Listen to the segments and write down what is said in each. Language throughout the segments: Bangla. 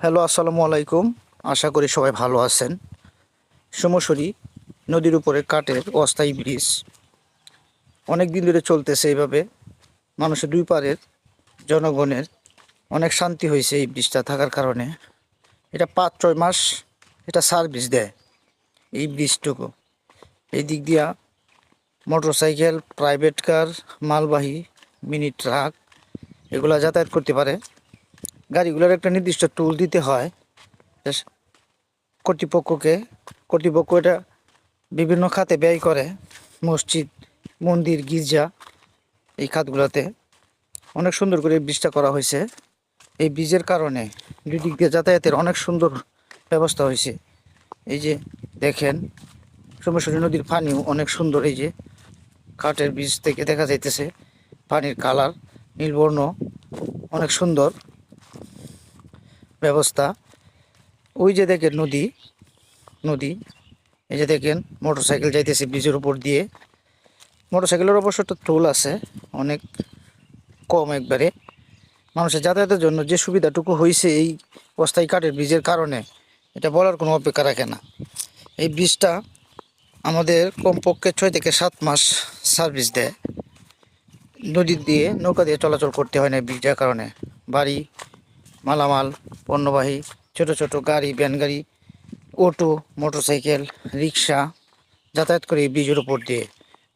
হ্যালো, আসসালামু আলাইকুম। আশা করি সবাই ভালো আছেন। সোমসরি নদীর উপরে কাঠের অস্থায়ী ব্রিজ। অনেক দিন ধরে চলতেছে এইভাবে। মানুষের দুই পারের জনগণের অনেক শান্তি হয়েছে এই ব্রিজটা থাকার কারণে। এটা পাঁচ, ছয় মাস এটা সার্ভিস দেয় এই ব্রিজটুকু। এই দিক দিয়া মোটরসাইকেল, প্রাইভেট কার, মালবাহী, মিনি ট্রাক, এগুলা যাতায়াত করতে পারে। গাড়িগুলোর একটা নির্দিষ্ট টুল দিতে হয়। কর্তৃপক্ষকে, কর্তৃপক্ষ এটা বিভিন্ন খাতে ব্যয় করে। মসজিদ, মন্দির, গির্জা, এই খাতগুলোতে অনেক সুন্দর করে ব্রিজটা করা হয়েছে। এই ব্রিজের কারণে দুই দিক দিয়ে যাতায়াতের অনেক সুন্দর ব্যবস্থা হয়েছে। এই যে দেখেন, সোমেশ্বরী নদীর পানিও অনেক সুন্দর। এই যে কাঠের ব্রিজ থেকে দেখা যাইতেছে, পানির কালার, নীলবর্ণ, অনেক সুন্দর। ব্যবস্থা। ওই যে দেখেন নদী নদী। এই যে দেখেন মোটরসাইকেল যাইতেছে ব্রিজের উপর দিয়ে। মোটরসাইকেলের অবশ্য একটা টোল আছে, অনেক কম একবারে। মানুষের যাতায়াতের জন্য যে সুবিধাটুকু হয়েছে এই অস্থায়ী কাঠের ব্রিজের কারণে, এটা বলার কোনো অপেক্ষা রাখে না। এই ব্রিজটা আমাদের কমপক্ষে ছয় থেকে সাত মাস সার্ভিস দেয়। নদী দিয়ে নৌকা দিয়ে চলাচল করতে হয় না এই ব্রিজের কারণে। বাড়ি মালামাল, পণ্যবাহী, ছোট ছোট গাড়ি, ভ্যান গাড়ি, অটো, মোটরসাইকেল, রিক্সা যাতায়াত করে এই ব্রিজের ওপর দিয়ে।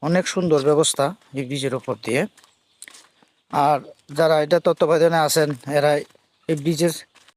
অনেক সুন্দর ব্যবস্থা এই ব্রিজের ওপর দিয়ে। আর যারা এটা তত্ত্বাবধানে আছেন, এরা এই ব্রিজের